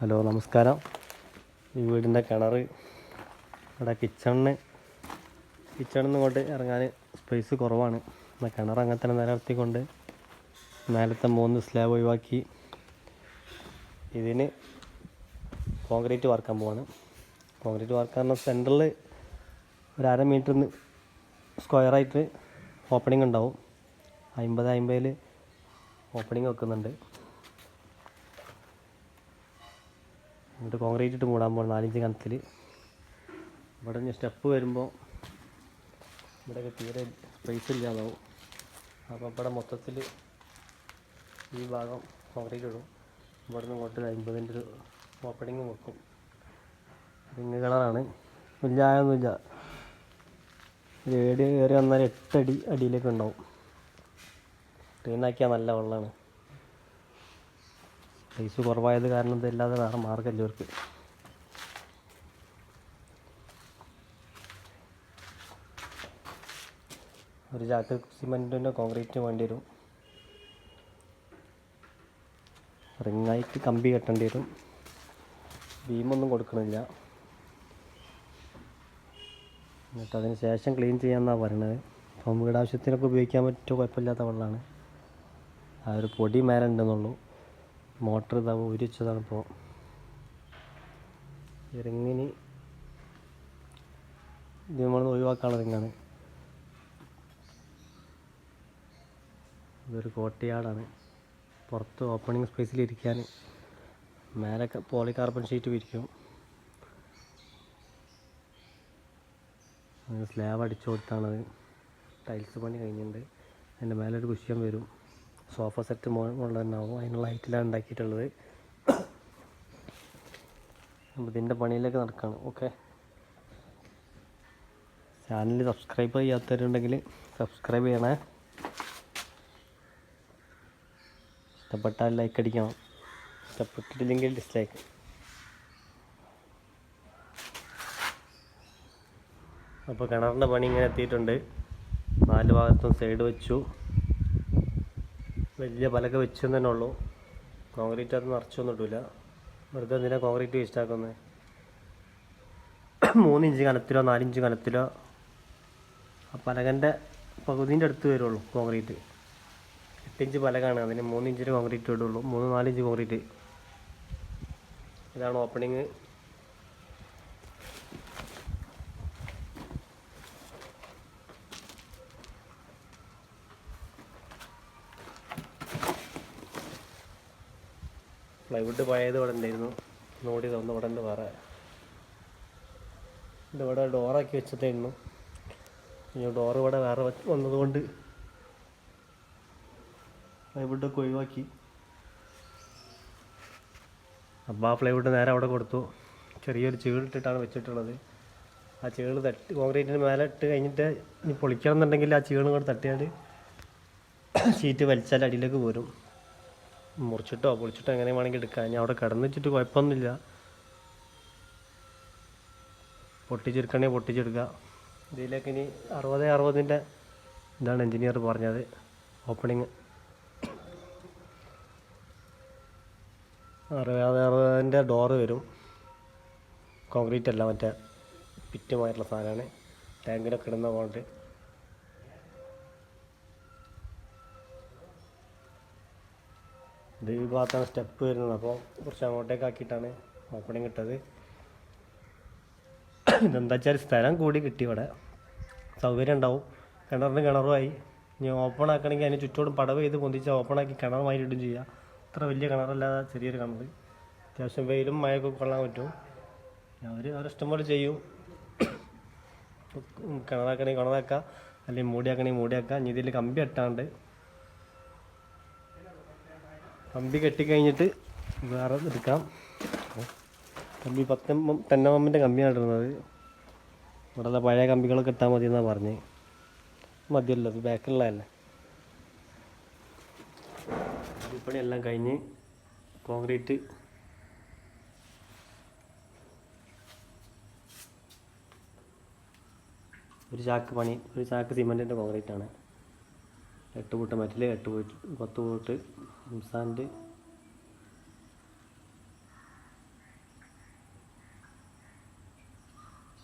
Hello നമസ്കാരം. ഈ വീടിന്റെ കിണർ ഇവിടെ കിച്ചണിന് കിച്ചണിൽ നിന്ന് ഇങ്ങോട്ട് ഇറങ്ങാൻ സ്പേസ് കുറവാണ്. എന്നാൽ കിണർ അങ്ങനെ തന്നെ നിലനിർത്തിക്കൊണ്ട് നേരത്തെ മൂന്ന് സ്ലാബ് ഒഴിവാക്കി ഇതിന് കോൺക്രീറ്റ് വാർക്കാൻ പോവാണ്. കോൺക്രീറ്റ് വാർക്കാൻ പറഞ്ഞാൽ സെന്ററിൽ ഒരു അര മീറ്ററിന് സ്ക്വയറായിട്ട് ഓപ്പണിംഗ് ഉണ്ടാവും. അമ്പത് അമ്പതിൽ ഓപ്പണിംഗ് വെക്കുന്നുണ്ട്. എന്നിട്ട് കോൺക്രീറ്റ് ഇട്ട് മൂടാൻ പോകണം നാലിഞ്ച് കനത്തിൽ ഇവിടെ നിന്ന് സ്റ്റെപ്പ് വരുമ്പോൾ ഇവിടെയൊക്കെ തീരെ സ്പേസ് ഇല്ലാതാവും. അപ്പോൾ ഇവിടെ മൊത്തത്തിൽ ഈ ഭാഗം കോൺക്രീറ്റ് ഇടും. ഇവിടെ നിന്ന് ഇങ്ങോട്ട് അമ്പതിന്റെ ഒരു ഓപ്പണിങ് വെക്കും. റിങ് കളറാണ് ഇല്ലായൊന്നുമില്ല ഏടി കയറി വന്നാൽ എട്ടടി അടിയിലേക്ക് ഉണ്ടാവും. ക്ലീനാക്കിയാൽ നല്ല വെള്ളമാണ് സ്പേസ് കുറവായത് കാരണം ഇതല്ലാതെ വേറെ മാർഗമില്ല ഇവർക്ക്. ഒരു ചാക്ക് സിമെന്റിന്റെ കോൺക്രീറ്റിന് വേണ്ടി വരും. റിങ്ങായിട്ട് കമ്പി കെട്ടേണ്ടി വരും. ബീമൊന്നും കൊടുക്കണില്ല. എന്നിട്ട് അതിന് ശേഷം ക്ലീൻ ചെയ്യാമെന്നാണ് പറയണത്. അപ്പം വീടാവശ്യത്തിനൊക്കെ ഉപയോഗിക്കാൻ പറ്റുമോ കുഴപ്പമില്ലാത്ത വെള്ളമാണ്. ആ ഒരു പൊടി മേലെ ഉണ്ടെന്നുള്ളൂ. മോട്ടർ ഇതാ ഊരിച്ചതാണ് ഇപ്പോൾ ഈ റിങ്ങിന് ഇത് നമ്മൾ ഒഴിവാക്കാനുള്ള റിങ്ങാണ്. ഇതൊരു കോട്ടയാടാണ്. പുറത്ത് ഓപ്പണിങ് സ്പേസിൽ ഇരിക്കാൻ മേലൊക്കെ പോളി കാർബൺ ഷീറ്റ് വിരിക്കും സ്ലാബ് അടിച്ചു കൊടുത്താണത്. ടൈൽസ് പണി കഴിഞ്ഞിട്ടുണ്ട് അതിന്റെ മേലെ ഒരു കുഷ്യൻ വരും. സോഫ സെറ്റ് മുകളിൽ തന്നെ ആവും അതിനുള്ള ഹൈറ്റിലാണ് ഉണ്ടാക്കിയിട്ടുള്ളത്. അപ്പോൾ ഇതിന്റെ പണിയിലേക്ക് നടക്കുകയാണ് ഓക്കെ ചാനൽ സബ്സ്ക്രൈബ് ചെയ്യാത്തവരുണ്ടെങ്കിൽ സബ്സ്ക്രൈബ് ചെയ്യണേ. ഇഷ്ടപ്പെട്ടാൽ ലൈക്ക് അടിക്കണം. ഇഷ്ടപ്പെട്ടിട്ടില്ലെങ്കിൽ ഡിസ്ലൈക്ക് അപ്പോൾ കിണറിന്റെ പണി ഇങ്ങനെ എത്തിയിട്ടുണ്ട്. നാല് ഭാഗത്തും സൈഡ് വെച്ചു. വലിയ പലക വെച്ചെന്ന് തന്നെ ഉള്ളൂ. കോൺക്രീറ്റ് അത് നിറച്ചൊന്നും ഇട്ടില്ല വെറുതെ എന്തിനാ കോൺക്രീറ്റ് വേസ്റ്റ് ആക്കുന്നത് മൂന്നിഞ്ച് കനത്തിലോ നാലിഞ്ച് കനത്തിലോ ആ പലകന്റെ പകുതിന്റെ അടുത്ത് വരുള്ളൂ കോൺക്രീറ്റ്. എട്ടിഞ്ച് പലകാണ്. അതിന് മൂന്ന് ഇഞ്ചിന് കോൺക്രീറ്റ് ഇടുള്ളൂ. മൂന്ന് നാലിഞ്ച് കോൺക്രീറ്റ്. ഇതാണ് ഓപ്പണിങ് പ്ലൈവുഡ് പഴയത് ഇവിടെ ഉണ്ടായിരുന്നു. നോടി തന്നു ഇവിടെ ഉണ്ട് വേറെ. ഇതിവിടെ ഡോറാക്കി വെച്ചതായിരുന്നു ഈ ഡോർ ഇവിടെ വേറെ വന്നതുകൊണ്ട് പ്ലൈവുഡൊക്കെ ഒഴിവാക്കി. അപ്പോൾ ആ പ്ലൈവുഡ് നേരെ അവിടെ കൊടുത്തു. ചെറിയൊരു ചീളിട്ടിട്ടാണ് വെച്ചിട്ടുള്ളത്. ആ ചീൾ തട്ടി കോൺക്രീറ്റിന് മേലെ ഇട്ട് കഴിഞ്ഞിട്ട് ഇനി പൊളിക്കണം എന്നുണ്ടെങ്കിൽ ആ ചീളും കൂടെ തട്ടിയാൽ ഷീറ്റ് വലിച്ചാൽ അടിയിലേക്ക് പോരും മുറിച്ചിട്ടോ പൊളിച്ചിട്ടോ എങ്ങനെ വേണമെങ്കിൽ എടുക്കാം. ഞാൻ അവിടെ കിടന്ന് വെച്ചിട്ട് കുഴപ്പമൊന്നുമില്ല. പൊട്ടിച്ചെടുക്കണേ പൊട്ടിച്ചെടുക്കുക. ഇതിലേക്ക് ഇനി അറുപത് അറുപതിന്റെ ഇതാണ് എൻജിനീയർ പറഞ്ഞത്. ഓപ്പണിങ് അറുപത് അറുപതിന്റെ ഡോറ് വരും. കോൺക്രീറ്റ് അല്ല മറ്റേ പിറ്റുമായിട്ടുള്ള സാധനമാണ്. ടാങ്കിലൊക്കെ ഇടുന്ന കൊണ്ട് ഇത് ഈ ഭാഗത്താണ് സ്റ്റെപ്പ് വരുന്നത്. അപ്പോൾ കുറച്ച് അങ്ങോട്ടേക്ക് ആക്കിയിട്ടാണ് ഓപ്പണിങ് ഇട്ടത് ഇതെന്താ വെച്ചാൽ സ്ഥലം കൂടി കിട്ടി ഇവിടെ. സൗകര്യം ഉണ്ടാവും. കിണറിന് കിണറുമായി. ഇനി ഓപ്പൺ ആക്കണമെങ്കിൽ അതിന് ചുറ്റോടും പടവ് ചെയ്ത് പൊന്തിച്ച് ഓപ്പൺ ആക്കി കിണറുമായി ഇടും ചെയ്യാം. അത്ര വലിയ കിണറല്ലാതെ ചെറിയൊരു കിണർ അത്യാവശ്യം വെയിലും മഴയൊക്കെ കൊള്ളാൻ പറ്റും. അവർ അവരിഷ്ടം പോലെ ചെയ്യും. കിണറാക്കണമെങ്കിൽ കിണറാക്കാം. അല്ലെങ്കിൽ മൂടിയാക്കണമെങ്കിൽ മൂടിയാക്കാം. ഇനി ഇതിൽ കമ്പി ഇട്ടാണ്ട് കമ്പി കെട്ടിക്കഴിഞ്ഞിട്ട് വേറെ എടുക്കാം. കമ്പി പത്ത് തെന്നമ്മന്റെ കമ്പിയാണ് ഇടുന്നത്. ഇവിടെ പഴയ കമ്പികളൊക്കെ ഇട്ടാൽ മതി എന്നാണ് പറഞ്ഞ്. മതിയല്ലോ അത് ബാക്കിലുള്ളതല്ലേ എല്ലാം കഴിഞ്ഞ് കോൺക്രീറ്റ്. ഒരു ചാക്ക് പണി ഒരു ചാക്ക് സിമെന്റിന്റെ കോൺക്രീറ്റാണ്. എട്ട് പൂട്ട് മെറ്റൽ എട്ട് പൂട്ട് പത്ത് പൂട്ട് സാൻഡ്